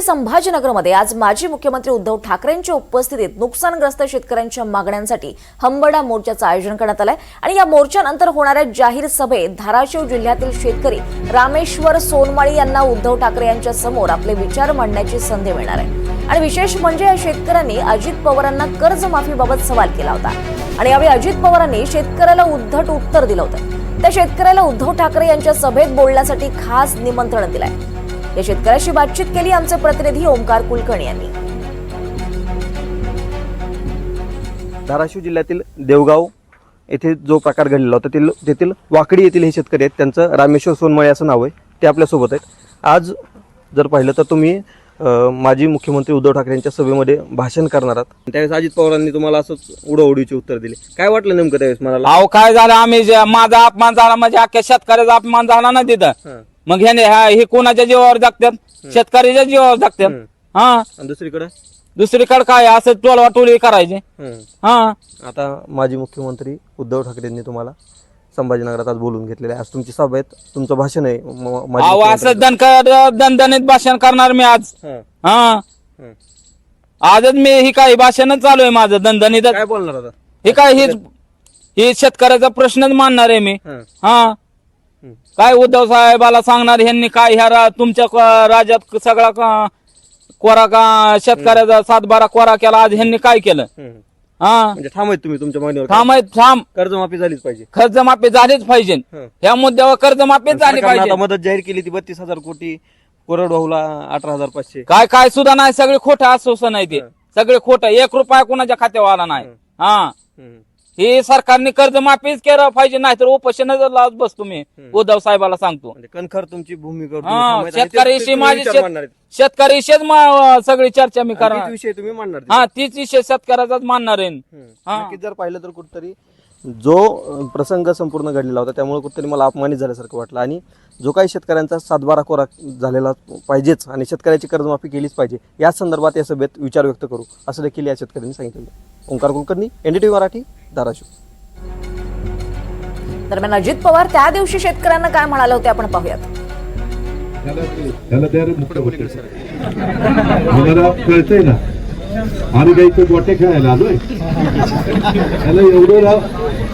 संभाजीनगरमध्ये आज माजी मुख्यमंत्री उद्धव ठाकरेंच्या उपस्थितीत नुकसानग्रस्त शेतकऱ्यांच्या मागण्यांसाठी हंबडा मोर्चाचं आयोजन करण्यात आलंय. आणि या मोर्चानंतर होणाऱ्या जाहीर सभेत धाराशिव जिल्ह्यातील शेतकरी रामेश्वर सोनमाळी यांना उद्धव ठाकरे यांच्या समोर आपले विचार मांडण्याची संधी मिळणार आहे. आणि विशेष म्हणजे या शेतकऱ्यांनी अजित पवारांना कर्जमाफीबाबत सवाल केला होता. आणि यावेळी अजित पवारांनी शेतकऱ्याला उद्धट उत्तर दिलं होतं. त्या शेतकऱ्याला उद्धव ठाकरे यांच्या सभेत बोलण्यासाठी खास निमंत्रण दिलंय. या शेतकऱ्याशी बातचीत केली. आमचे प्रतिनिधी ओमकार कुलकर्णी यांनी. धाराशिव जिल्ह्यातील देवगाव येथे जो प्रकार घडलेला होता तेथील तेथील वाकडी येथील हे शेतकरी आहेत. त्यांचं रामेश्वर सोनमळे असं नाव आहे. ते आपल्यासोबत आहेत. आज जर पाहिलं तर तुम्ही माजी मुख्यमंत्री उद्धव ठाकरे यांच्या सभेमध्ये भाषण करणार आहात. त्यावेळेस अजित पवारांनी तुम्हाला असंच उडवडीचे उत्तर दिले. काय वाटलं नेमकं त्यावेळेस मला अहो काय झालं? आम्ही जे- माझा अपमान झाला म्हणजे अख्ख्या शेतकऱ्याचा अपमान झाला ना तिथं. मग ह्याने हा- हे कोणाच्या जीवावर जगतात शेतकऱ्याच्या जीवावर जगतात हा. दुसरीकडे? दुसरीकडे काय? असं टोलवा टोळी करायचे हा. आता माजी मुख्यमंत्री उद्धव ठाकरेंनी तुम्हाला संभाजीनगरात आज बोलून घेतलेलं आहे. आज तुमची सभा आहे तुमचं भाषण आहे. म- माजी अहो असं दणकर दणदणीत भाषण करणार मी आज. हा. हं. आजच मी ही काय भाषणच चालू आहे माझं दणदणीत काय बोलणार आता? हे काय हे शेतकऱ्याचा प्रश्नच मानणार आहे मी. हं. काय उद्धव साहेबाला सांगणार ह्यांनी काय ह्या रा- तुमच्या क- राज्यात सगळा क- कोरा का शेतकऱ्याचा सातबारा कोरा केला आज ह्यांनी काय केलं? हं. हा? म्हणजे थांबायत तुम्ही तुमच्या मागणीवर. थांब थांब. कर्जमाफी झालीच पाहिजे. कर्जमाफी झालीच पाहिजे. हं. ह्या मुद्द्यावर कर्जमाफीच झाली सरकारनं पाहिजे. मदत जाहीर केली ती बत्तीस हजार कोटी कोरडवाहूला अठरा हजार पाचशे. काय काय सुद्धा नाही सगळे खोटं आश्वासन आहे ते. सगळे खोटं. एक रुपया कोणाच्या खात्यावर आला नाही. हा हं. हे सरकारने कर्जमाफीच केलं पाहिजे नाही तर उपोषणच लावत बस तुम्ही. उद्धव साहेबाला सांगतो. म्हणजे कणखर तुमची भूमिका हा शेतकऱ्याशी माझी शेत- मांडणार शेतकऱ्याशीच मा- सगळी चर्चा मी करणार. विषय तुम्ही मांडणार हा तीच विषय शेतकऱ्याचाच मानणार आहे. हं. हा. नक्कीच जर पाहिलं तर कुठतरी जो अं, प्रसंग संपूर्ण घडलेला होता त्यामुळे कुठतरी मला अपमानित झाल्यासारखं वाटलं. आणि जो काही शेतकऱ्यांचा सातबारा कोरा झालेला पाहिजेच आणि शेतकऱ्याची कर्जमाफी केलीच पाहिजे या संदर्भात या सभेत विचार व्यक्त करू. असं देखील या शेतकऱ्यांनी सांगितलं ओंकार कुलकर्णी एनडीटीव्ही मराठी. धाराशिव. दरम्यान अजित पवार त्या दिवशी शेतकऱ्यांना काय म्हणाले होते आपण पाहूयात. त्याला मला कळतंय ना. आम्ही काही इथं गोटे खेळायला आलोय. त्याला एवढं राव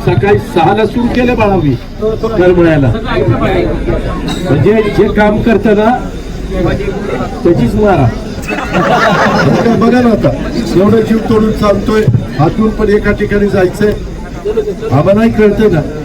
सकाळी सहाला सुरू केलं बाळा मी करमळ्याला. म्हणजे जे काम करतं ना त्याचीच मारा. आता बघा ना आता एवढं जीव तोडून चालतोय. हातून पण एका ठिकाणी जायचंय. आम्हालाही कळतंय ना.